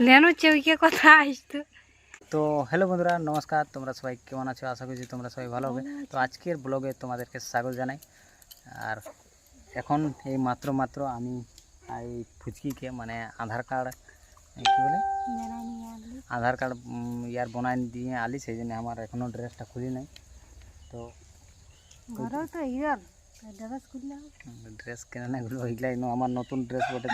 Lenoe চৌকে কথা আসতো। তো হ্যালো বন্ধুরা নমস্কার। তোমরা সবাই কেমন আছো? আশা করছি তোমরা সবাই ভালো হবে। তো আজকের ব্লগে তোমাদেরকে স্বাগত জানাই। আর এখন এই মাত্র মাত্র আমি এই ফুচকিকে মানে আধার কার্ড কী বলে? আধার কার্ড ইয়ার বনাই দিয়ে আলি সেই জন্য আমার এখনও ড্রেসটা খুলি নাই। তো ড্রেস কেনে না এগুলো ওইগুলাই ন- আমার নতুন ড্রেস বটে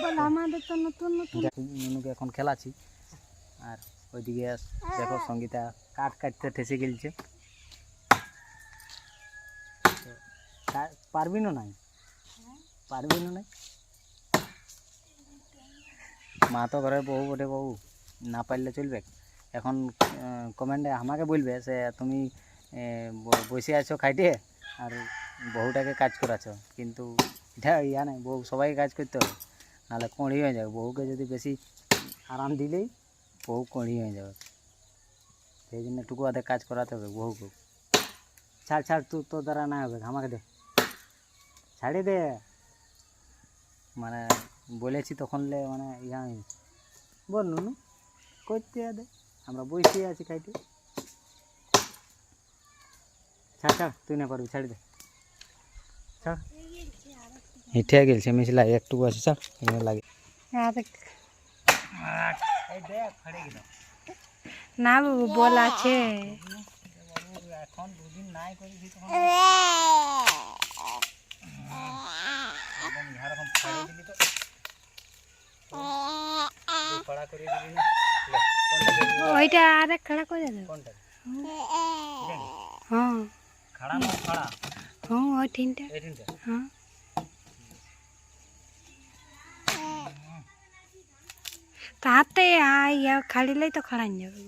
বল, আমাদের তো নতুন নতুন। নুনুকে এখন খেলাচ্ছি। আর ওইদিকে দেখো সঙ্গীতা কাঠ কাটতে ঠেসে গেলছে। পারবি না নাই? পারবি না নাই? মা তো ঘরের বউ বটে বউ, না পারলে চলবে। এখন কমেন্টে আমাকে বলবে সে তুমি বসে আছো খাইটে আর বউটাকে কাজ করাছো কিন্তু এটা ইয়া নাই, বউ সবাইকে কাজ করতে হবে। নাহলে কড়ি হয়ে যাবে। বউকে যদি বেশি আরাম দিলেই বউ কড়ি হয়ে যাবে। সেই জন্য টুকু হাতে কাজ করাতে হবে বউকে। ছাড় ছাড় তুই তোর দ্বারা না হবে, আমাকে দে। ছাড়ি দে। মানে বলেছি তখন লে মানে ইয়া হয়ে বল নুনু, করতে দে। আমরা বসে আছি খাইতে ছাড় ছাড়, তুই না পারবি ছাড়ি দে। ছাড়। হেঁটে গেলছে মিশলা একটুকু আছে ছাড় এখানে লাগে। এই দেখ ফাড়ে গেল। না বাবু বল আছে। এখন দুদিন নাই করেছি? ওইটা আরেক খাড়া করে দেবো? হ্যাঁ। খাড়া না ফাড়া? হ্যাঁ ওই তিনটা। এই তিনটা হ্যাঁ তাতে ইয়া খাড়িলেই তো খাড়ান যাবে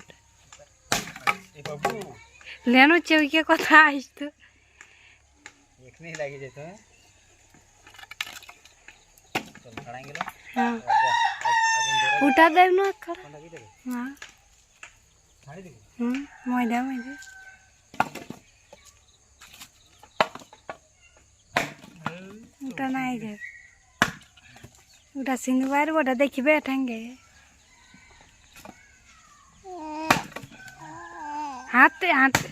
লেনো চৌকে কথা আসতো। এখানেই লাগিয়ে যেত হ্যাঁ? হ্যাঁ। উঠা দেব না হুম ময়দা ময়দা। ওটা নাই যাবে ওটা সিংবার ওটা দেখিবে ঠাঙ্গে। হাতে হাতে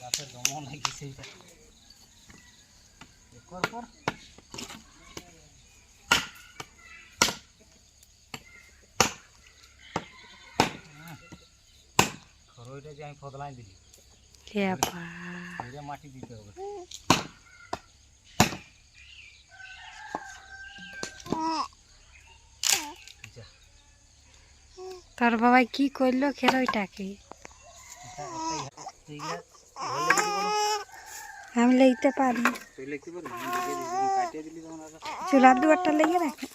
গাছের দমন নাকি সেইটা কর কর খরইটা যে আমি ফদলাই দিলি বাবা মাটি দিতে হবে। তোর বাবা কি করল খেরোইটাকে এটা একটাই এইগুলা ধরলে কি বলো আমি লিখতে পারি চুলার দুয়ারটা লেগে রাখে।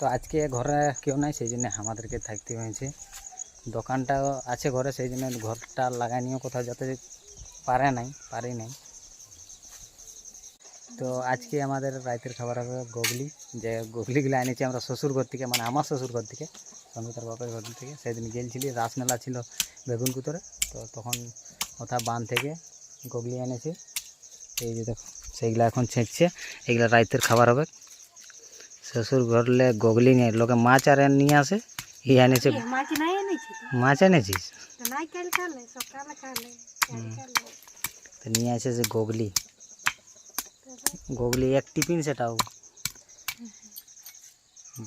তো আজকে ঘরে কেউ নাই, সেই জন্য আমাদেরকে থাকতে হয়েছে। দোকানটা আছে ঘরে, সেই জন্য ঘরটা লাগাই নিয়েও কোথাও যেতে পারে নাই, পারি নাই। তো আজকে আমাদের রাতের খাবার হবে গগলি। যে গগলিগুলো এনেছি আমরা শ্বশুর ঘর থেকে মানে আমার শ্বশুর ঘর থেকে সঙ্গীতার বাপের ঘর থেকে। সেদিন গেলছিলি, রাসমেলা ছিল বেগুন কুতরে। তো তখন ওথা বান থেকে গগলি এনেছি। এই যে দেখো, সেইগুলো এখন ছেঁকছে এগুলো রাতের খাবার হবে। শ্বশুর ঘরলে গগলি নিয়ে লোকে মাছ আর নিয়ে আসে ই এনেছে? মাছ এনেছিস? তো নিয়ে আসে যে গগলি। গগলি এক টিফিন সেটাও।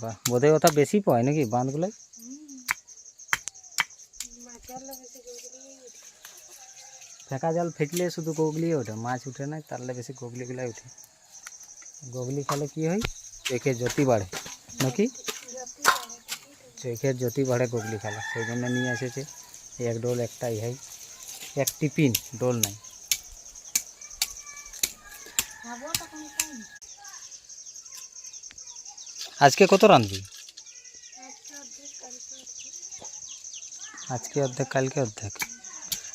বাহ বোধহয় ওটা বেশি পায় নাকি বাঁধগুলোয় ফেঁকা জাল ফেকলে শুধু গগলি ওঠে মাছ উঠে না তাহলে বেশি গগলিগুলাই উঠে। গগলি খেলে কি হয়? চোখের জ্যোতি বাড়ে নাকি চোখের জ্যোতি বাড়ে গগলি খেলা সেই জন্য নিয়ে এসেছে এক ডোল একটা ইহাই এক টিফিন ডোল নাই আজকে কত রাঁধবি আজকে অর্ধেক কালকে অর্ধেক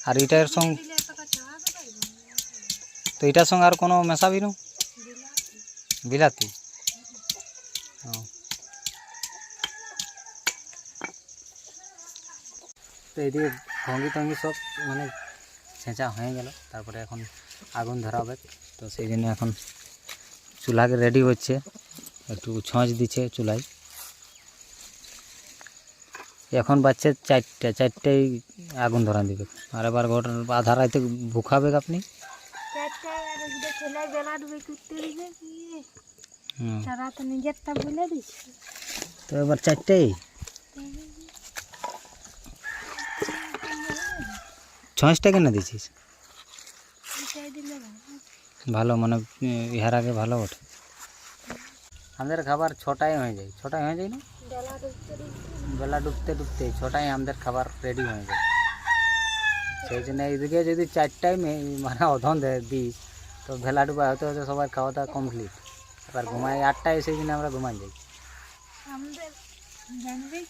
আর এটার সঙ্গে তো এটার সঙ্গে আর কোনো মেশাবি না বিলাতি ও। তো এদিকে ভঙ্গি টঙ্গি সব মানে ছেঁচা হয়ে গেল। তারপরে এখন আগুন ধরাবে তো সেই জন্য এখন চুলাকে রেডি হচ্ছে। একটু ছঁচ দিচ্ছে চুলায়। এখন বাচ্চা চারটে, চারটেই আগুন ধরা দিবে। আর এবার ঘটনা আধা রাতে ভুখাবে আপনি? ছেলে বেলা ডুবে করতে দিবে কি হুম। তারা তো নিজেরটা বলে দিচ্ছে তো এবার চারটেই ছঁচটা কেন দিছিস এটাই দিলে ভালো। ভালো মানে উম, ইহার আগে ভালো ওঠে আমাদের খাবার ছটায় হয়ে যায় ছটায় হয়ে যায় না বেলা ডুবতে ডুবতে বেলা ডুবতে ডুবতে ছটায় আমাদের খাবার রেডি হয়ে যায় সেই জন্য এইদিকে যদি চারটায় মে- মানে অধন দে- দিস তো ভেলা ডুবা হতে হতে সবার খাওয়া দাওয়া কমপ্লিট এবার ঘুমাই আটটায় সেই জন্য আমরা ঘুমাই যাই। আমাদের জানবেই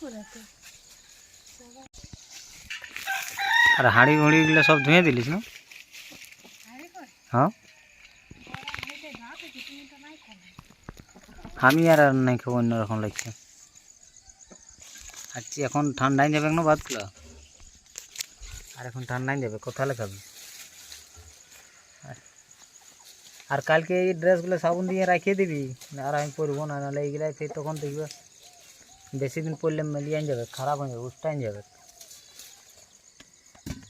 আর হাঁড়ি ঘুড়িগুলো সব ধুয়ে দিলিস না? হ্যাঁ। আমি আর আর নাই খাব অন্যরকম লাগছে। আর এখন ঠান্ডায় যাবে না ভাতগুলো? আর এখন ঠান্ডায় যাবে কোথালে খাবি আর- আর কালকে এই ড্রেসগুলো সাবুন দিয়ে রাখিয়ে দিবি। আর আমি পরবো না নাহলে এইগুলাই ফের তখন দেখবে বেশি দিন পরলে মেলিয়ে যাবে খারাপ হয়ে যাবে উস্টাইন যাবে।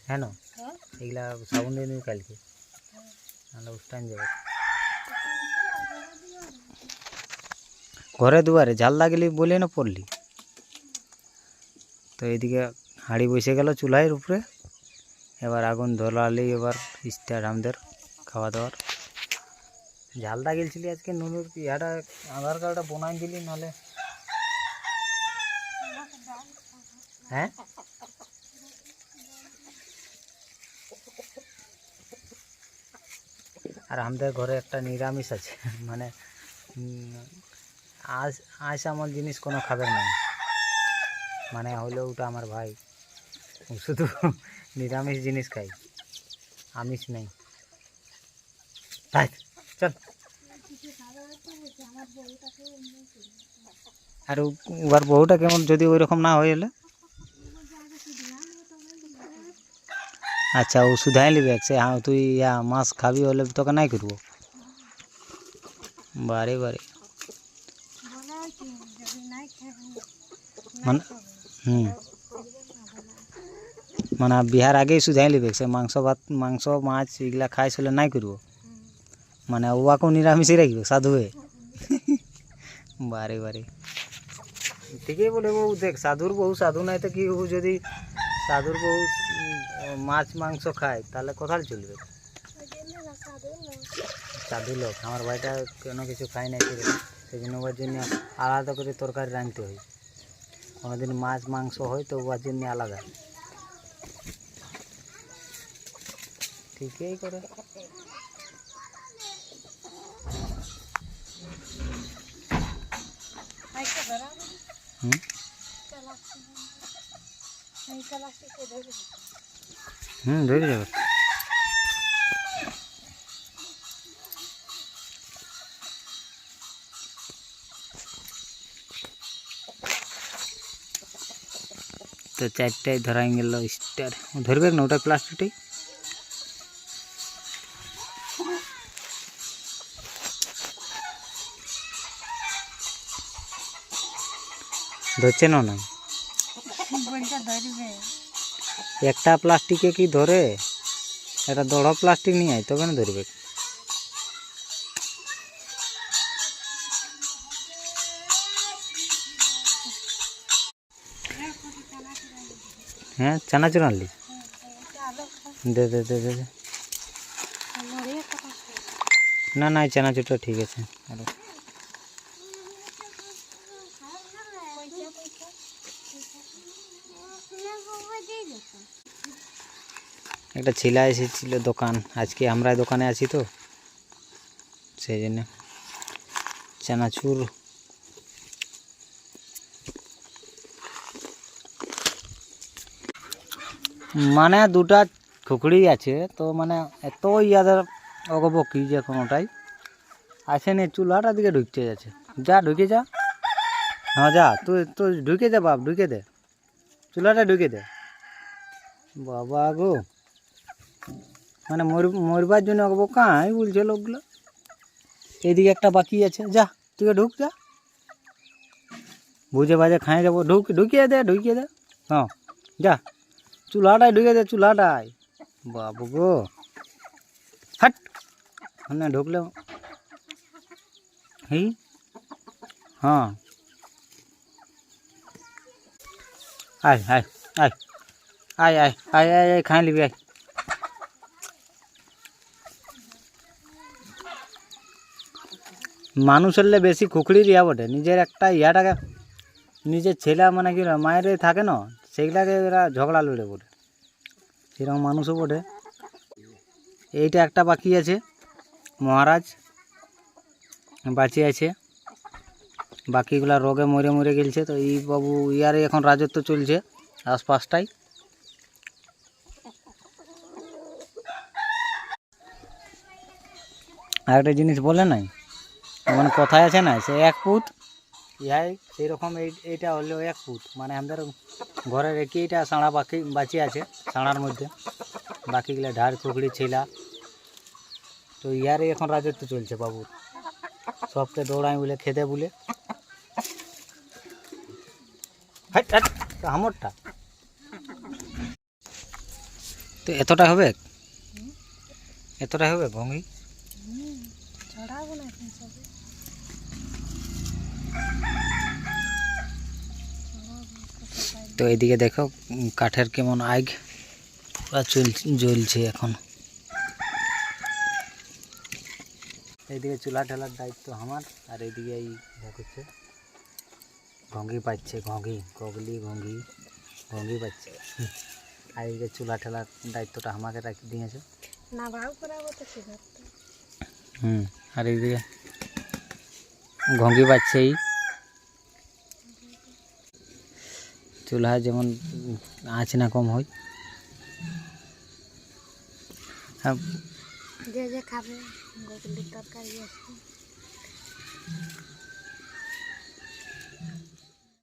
হ্যাঁ না? হ্যাঁ। এগুলা সাবুন দিয়ে দিবি কালকে নাহলে উস্টাইন যাবে। ঘরে দুয়ারে জাল লাগলি বলে না পড়লি? তো এইদিকে হাঁড়ি বসে গেল চুলাইয়ের উপরে এবার আগুন ধরালি এবার স্টার্ট আমাদের খাওয়া দাওয়ার। জালটা গেলছিলি আজকে নুনুর ইয়াটা আধার কার্ডটা বনাই দিলি নাহলে? হ্যাঁ? আর আমাদের ঘরে একটা নিরামিষ আছে মানে আজ আজ আমার জিনিস কোনো খাবার নাই। মানে হলো ওটা আমার ভাই শুধু নিরামিষ জিনিস খাই আমিষ নেই। তাই চল আর ও- ওর বউটা কেমন যদি ওই রকম না হয়ে এলে আচ্ছা ও শুধাই লিবে সে হ্যাঁ তুই ইয়া মাছ খাবি হলে তোকে নাই করব বারে বারে বলে কি যদি নাই খাবে মানে হুম মানে বিহার আগেই শুধাই লিবে সে মাংস ভাত মাংস মাছ এগুলা খাই চলে নাই করব মানে ওয়াকে নিরামিষই রাখবে, সাধু হয়ে। বারে বারে। ঠিকই বলে বউ, দেখ, সাধুর বউ, সাধু নাই তো কি হবু যদি সাধুর বউ মাছ, মাংস খায়, তাহলে কোথায় চলবে? সাধু লোক, আমার ভাইটা কোনো কিছু খায় না করে সেই জন্য ওর জন্য আলাদা করে তরকারি রাঁধতে হয়। কোনোদিন মাছ, মাংস হয় তো ওর জন্য আলাদা। ঠিকই করে। আইসা ধরা হুম চালাচ্ছি এই চালাচ্ছি কে ধরবে হুম ধরে যাবে তো চারটায় ধরাই গেল স্টার ধরবে না ওটা প্লাস্টিকটাই ধরছে না না? একটা প্লাস্টিকে কি ধরে? একটা দড় প্লাস্টিক নিয়ে আয়, তবে না ধরবে। হ্যাঁ চানাচুর আনলি? দে দে দে দে না না চানাচুরটা ঠিক আছে। একটা ছেলে এসেছিল দোকান। আজকে আমরা দোকানে আছি তো। সেই জন্য চানাচুর। মানে দুটা খুকড়ি আছে, তো মানে এত ইয়াদের অগব কি যে কোনোটাই। আসেনি চুলাটা দিকে ঢুকতে যাচ্ছে। যা, ঢুকে যা। হ্যাঁ যা তুই তুই ঢুকে দে বাপ, ঢুকে দে। চুলাটা ঢুকে দে। বাবা গো। মানে মর, মরবার জন্য আঁকবো কাঁই বলছে লোকগুলো। এদিকে একটা বাকি আছে, যা তুই ঢুক, যা। বুঝে বাজে খাই যাব। ঢুক, ঢুকিয়ে দে ঢুকিয়ে দে। হ্যাঁ যা। চুলাটায় ঢুকিয়ে দে চুলাটাই বাবু গো। হাট! মানে ঢুকলে হি হ্যাঁ। আয় আয় আয়। আয় আয় আয় আয় খাই নিবি, আয়। মানুষের বেশি খুকড়ি রিয়া বটে। নিজের একটা ইয়াটাকে, নিজের ছেলে মানে কি মায়ের থাকে না সেইগুলাকে এরা ঝগড়া লড়ে বটে। সেরকম মানুষও বটে। এইটা একটা বাকি আছে। মহারাজ বাঁচিয়ে আছে। বাকিগুলা রোগে মরে মরে গেলছে। তো এই বাবু ইয়ারে এখন রাজত্ব চলছে আশপাশটাই। আর একটা জিনিস বলে নাই? মানে কথায় আছে না সে এক ফুট। ইহাই সেরকম এই এইটা হলো এক ফুট। মানে আমাদের ঘরের একইটা সাঁড়া বাকি বাঁচি আছে সাঁড়ার মধ্যে। বাকিগুলো ঢাড় খুকড়ি ছিলা। তো ইয়ারে এখন রাজত্ব চলছে বাবুর। সবকে দৌড়াই বলে খেতে বলে। হামরটা। তো এতটা হবে? এতটা হবে ভঙ্গি চড়াবো না এখন সবে তো এদিকে দেখো কাঠের কেমন আগ পুরা চল জ্বলছে এখন। এইদিকে চুলা ঠেলার দায়িত্ব আমার আর এইদিকে এই দেখছে ঘঙ্গি পাচ্ছে ঘঙ্গি গগলি ঘঙ্গি ঘঙ্গি পাচ্ছে। আর এইদিকে চুলা ঠেলার দায়িত্বটা আমাকে রাখি দিয়েছে। না বাউ করাবো তো হুম আর এইদিকে ঘঙ্গি পাচ্ছে চুলায় যেমন আঁচ না কম হয়। আর যে যে খাবে